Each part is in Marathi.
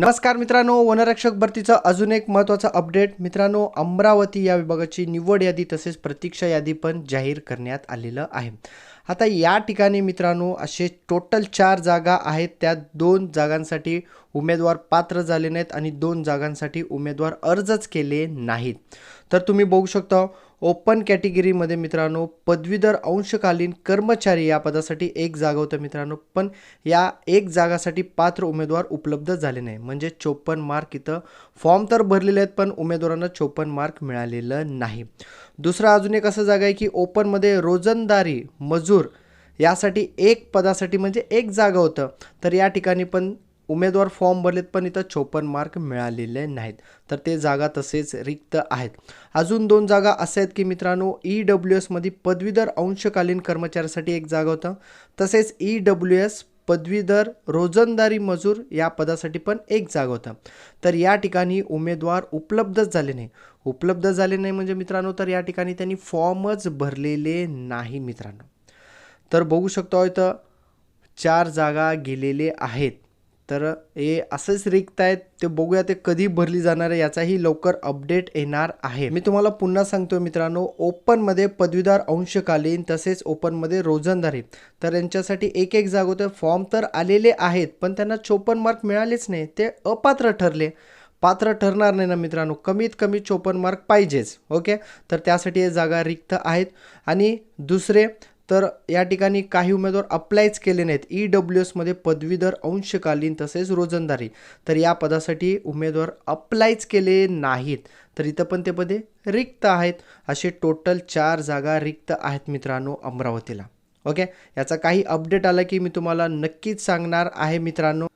नमस्कार मित्रांनो वनरक्षक भरतीचं अजून एक महत्त्वाचं अपडेट. मित्रांनो अमरावती या विभागाची निवड यादी तसेच प्रतीक्षा यादी पण जाहीर करण्यात आलेलं आहे. आता या ठिकाणी मित्रांनो असे टोटल चार जागा आहेत. त्या दोन जागांसाठी उमेदवार पात्र झाले नाहीत आणि दोन जागांसाठी उमेदवार अर्जच केले नाहीत. तर तुम्ही बघू शकता ओपन कॅटेगरीमध्ये मित्रांनो पदवीधर अंशकालीन कर्मचारी या पदासाठी एक जागा होतं मित्रांनो पण या एक जागासाठी पात्र उमेदवार उपलब्ध झाले नाही. म्हणजे चोपन्न मार्क इथं फॉर्म तर भरलेले आहेत पण उमेदवारांना चोपन्न मार्क मिळालेलं नाही. दुसरा अजून एक असं जागा आहे की ओपनमध्ये रोजंदारी मजूर यासाठी एक पदासाठी म्हणजे एक जागा होतं. तर या ठिकाणी पण उमेदवार फॉर्म भरलेत पण इथं चोपन्न मार्क मिळालेले नाहीत. तर ते जागा तसेच रिक्त आहेत. अजून दोन जागा असे आहेत की मित्रांनो ई डब्ल्यू एसमध्ये पदवीधर अंशकालीन कर्मचाऱ्यासाठी एक जागा होता. तसेच ई डब्ल्यू एस पदवीधर रोजंदारी मजूर या पदासाठी पण एक जागा होता. तर या ठिकाणी उमेदवार उपलब्धच झाले नाही. उपलब्ध झाले नाही म्हणजे मित्रांनो तर या ठिकाणी त्यांनी फॉर्मच भरलेले नाही मित्रांनो. तर बघू शकतो इथं चार जागा गेलेले आहेत. तर हे असंच रिक्त आहेत ते बघूया ते कधी भरली जाणार आहे याचाही लवकर अपडेट येणार आहे. मी तुम्हाला पुन्हा सांगतो मित्रांनो ओपनमध्ये पदवीधर अंशकालीन तसेच ओपनमध्ये रोजंदारी. तर यांच्यासाठी एक एक जाग होते फॉर्म तर आलेले आहेत पण त्यांना चोपन्न मार्क मिळालेच नाही ते अपात्र ठरले. पात्र ठरणार नाही ना मित्रांनो कमीत कमी चोपन्न मार्क पाहिजेच ओके? तर त्यासाठी हे जागा रिक्त आहेत. आणि दुसरे तर या ठिकाणी काही उमेदवार अप्लायच केले नाहीत. ई डब्ल्यू एसमध्ये पदवीधर अंशकालीन तसेच रोजंदारी. तर या पदासाठी उमेदवार अप्लायच केले नाहीत. तर इथं पण ते पदे रिक्त आहेत. असे टोटल चार जागा रिक्त आहेत मित्रांनो अमरावतीला. ओके याचा काही अपडेट आला की मी तुम्हाला नक्कीच सांगणार आहे मित्रांनो.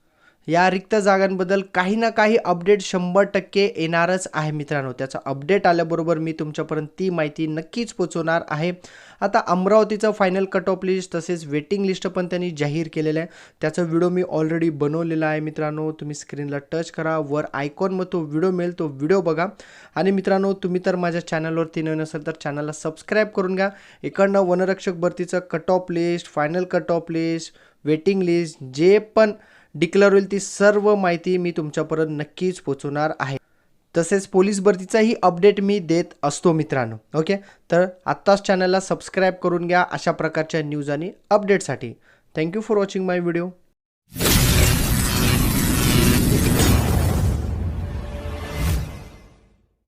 या रिक्त जागांबद्दल काही ना काही अपडेट शंभर टक्के येणारच आहे मित्रांनो. त्याचा अपडेट आल्याबरोबर मी तुमच्यापर्यंत ती माहिती नक्कीच पोचवणार आहे. आता अमरावतीचं फायनल कट ऑफ लिस्ट तसेच वेटिंग लिस्ट पण त्यांनी जाहीर केलेलं आहे. त्याचा व्हिडिओ मी ऑलरेडी बनवलेला आहे मित्रांनो. तुम्ही स्क्रीनला टच करा. वर आयकॉनमध्ये तो व्हिडिओ मिळेल तो व्हिडिओ बघा. आणि मित्रांनो तुम्ही तर माझ्या चॅनलवरती नवीन असेल तर चॅनलला सबस्क्राईब करून घ्या. इकडनं वनरक्षक भरतीचं cut off list final cut off list waiting list जे पण डिक्लेअर होईल ती सर्व माहिती मी तुमच्यापर्यंत नक्कीच पोचवणार आहे. तसेच पोलीस भरतीचाही अपडेट मी देत असतो मित्रांनो. ओके तर आत्ताच चॅनलला सबस्क्राईब करून घ्या अशा प्रकारच्या न्यूज आणि अपडेटसाठी thank you for watching my video